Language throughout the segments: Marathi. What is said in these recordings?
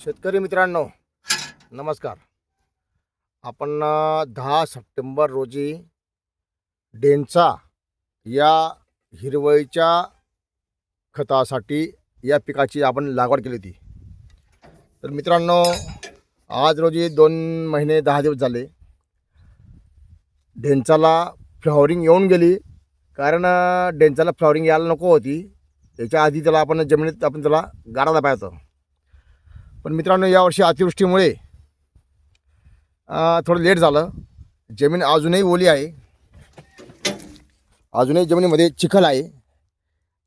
शेतकरी मित्रांनो नमस्कार. आपण दहा सप्टेंबर रोजी डेंचा या हिरवळीच्या खतासाठी या पिकाची आपण लागवड केली होती. तर मित्रांनो आज रोजी दोन महिने दहा दिवस झाले. डेंचाला फ्लॉवरिंग येऊन गेली. कारण डेंचाला फ्लॉवरिंग यायला नको होती. त्याच्या आधी त्याला आपण जमिनीत आपण त्याला गाडा दाबायचं पण मित्रांनो यावर्षी अतिवृष्टीमुळे थोडं लेट झालं. जमीन अजूनही ओली आहे. अजूनही जमिनीमध्ये चिखल आहे.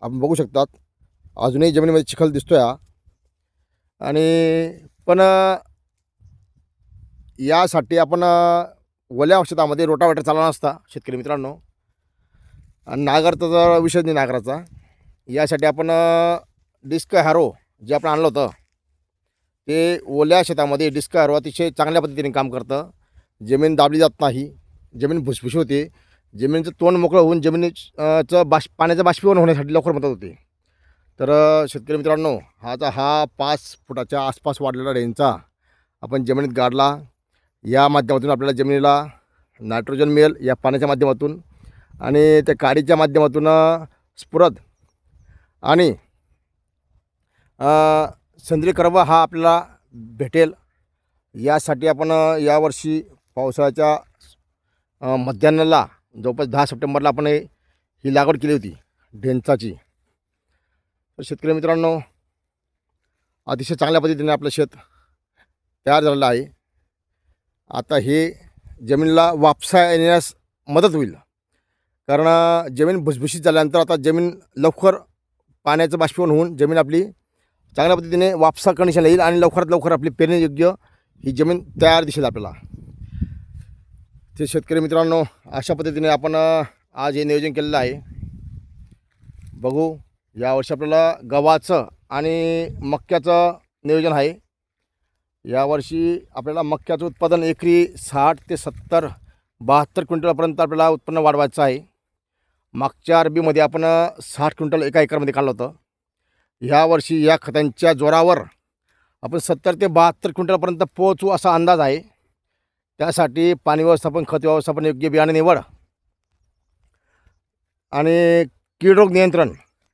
आपण बघू शकतात. अजूनही जमिनीमध्ये चिखल दिसतो हा. आणि पण यासाठी आपण ओल्या औषधामध्ये रोटावेटर चालला नसता शेतकरी मित्रांनो. आणि नागरचा विषय नाही नागराचा यासाठी आपण डिस्क हॅरो जे आपण आणलं होतं ते ओल्या शेतामध्ये डिस्क अतिशय चांगल्या पद्धतीने काम करतं. जमीन दाबली जात नाही. जमीन भुसभुशी होते. जमिनीचं तोंड मोकळं होऊन जमिनीचं बाष्प पाण्याचं बाष्पीभवन होण्यासाठी लवकर मदत होते. तर शेतकरी मित्रांनो हा हा पाच फुटाच्या आसपास वाढलेला रेंजचा आपण जमिनीत गाडला. या माध्यमातून आपल्याला जमिनीला नायट्रोजन मिळेल या पाण्याच्या माध्यमातून. आणि त्या काडीच्या माध्यमातून स्फुरद आणि सेंद्रिय कर्ब हा आपल्याला भेटेल. यासाठी आपण यावर्षी पावसाळ्याच्या मध्यान्हाला जवळपास दहा सप्टेंबरला आपण ही लागवड केली होती ढेंचाची. तर शेतकरी मित्रांनो अतिशय चांगल्या पद्धतीने आपलं शेत तयार झालेलं आहे. आता हे जमिनीला वापसा येण्यास मदत होईल. कारण जमीन भुसभुशीत झाल्यानंतर आता जमीन लवकर पाण्याचं बाष्पीभवन होऊन जमीन आपली चांगल्या पद्धतीने वापसा कंडिशनला येईल आणि लवकरात लवकर आपली पेरणी योग्य ही जमीन तयार दिसेल आपल्याला. ते शेतकरी मित्रांनो अशा पद्धतीने आपण आज हे नियोजन केलेलं आहे. बघू यावर्षी आपल्याला गव्हाचं आणि मक्याचं नियोजन आहे. यावर्षी आपल्याला मक्याचं उत्पादन एकरी साठ ते सत्तर बहात्तर क्विंटलपर्यंत आपल्याला उत्पन्न वाढवायचं आहे. मागच्या अरबीमध्ये आपण साठ क्विंटल एका एकरमध्ये काढलं होतं. ह्या वर्षी या खतांच्या जोरावर आपण सत्तर ते बहात्तर क्विंटलपर्यंत पोहोचू असा अंदाज आहे. त्यासाठी पाणी व्यवस्थापन खत व्यवस्थापन योग्य बियाणे निवड आणि कीडरोग नियंत्रण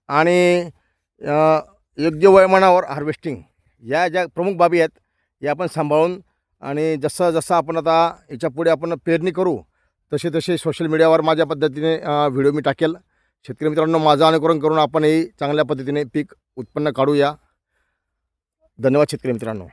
आणि योग्य वयमानावर हार्वेस्टिंग या ज्या प्रमुख बाबी आहेत या आपण सांभाळून आणि जसं जसं आपण आता याच्यापुढे आपण पेरणी करू तसे तसे सोशल मीडियावर माझ्या पद्धतीने व्हिडिओ मी टाकेल. शेतकरी मित्रांनो माझं अनुकरण करून आपणही चांगल्या पद्धतीने पीक उत्पन्न काढूया. धन्यवाद शेतकरी मित्रांनो.